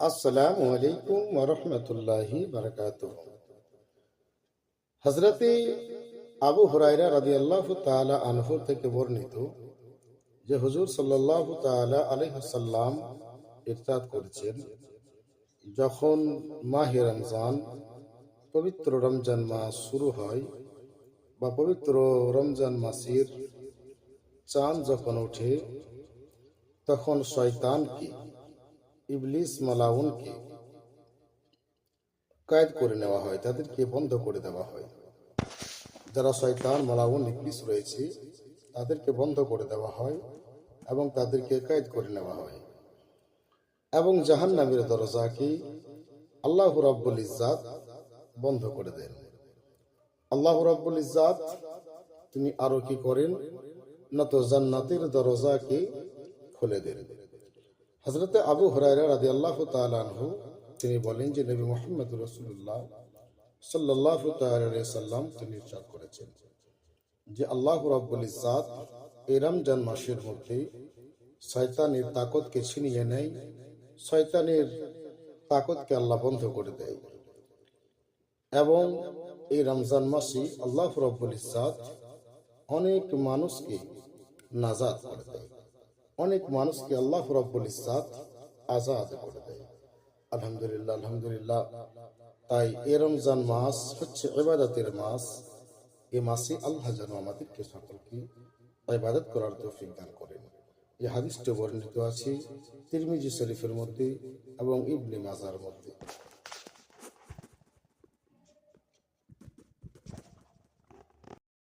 আসসালামু আলাইকুম ওরহমতুল্লাহি বারকাত হজরতে আবু হুরাইরা রাদি আল্লাহ তালা আনহু থেকে বর্ণিত যে হুজুর সাল্লাহ তালা আলহ্লাম ইরতাদ করেছেন, যখন মাহে রমজান, পবিত্র রমজান মাস শুরু হয় বা পবিত্র রমজান মাসের চাঁদ যখন ওঠে, তখন শয়তানকে ইবলিস মালাউনকে কায়েদ করে নেওয়া হয়, তাদেরকে বন্ধ করে দেওয়া হয়। যারা শয়তান, মালাউন, ইবলিস রয়েছে, তাদেরকে বন্ধ করে দেওয়া হয় এবং তাদেরকে কায়েদ করে নেওয়া হয়। এবং জাহান নামের দরজাকে আল্লাহ রাব্বুল ইজ্জাত বন্ধ করে দেন। আল্লাহ রাব্বুল ইজ্জাত, তিনি আরও কি করেন? না তো জান্নাতের দরজাকে খুলে দেন। হজরতে আবু হরাইরা রাদি আল্লাহ তালু তিনি বলেন যে নবী মোহাম্মদ রসুল্লাহ সাল্লাহ সাল্লাম তিনি ইরশাদ করেছেন যে আল্লাহ রাব্বুল ইজ্জাত এই রমজান মাসের মধ্যে শয়তানের তাকতকে ছিনিয়ে নেয়, শয়তানের তাকতকে আল্লাহ বন্ধ করে দেয় এবং এই রমজান মাসে আল্লাহ রাব্বুল ইজ্জাত অনেক মানুষকে নাজাদ করে দেয়। অনেক মানুষকে আল্লাহ রব্বুল ইসাদ আজাদ করে দেয়। আলহামদুলিল্লাহ আলহামদুলিল্লাহ। তাই এ রমজান মাস হচ্ছে ইবাদতের মাস। এ মাসে আল্লাহ যেন আমাদেরকে সকলকে ইবাদত করার তৌফিক দান করেন। এই হাদিসটি বর্ণিত আছে, তিরমিজি শরীফের মধ্যে এবং ইবনে মাজার মধ্যে।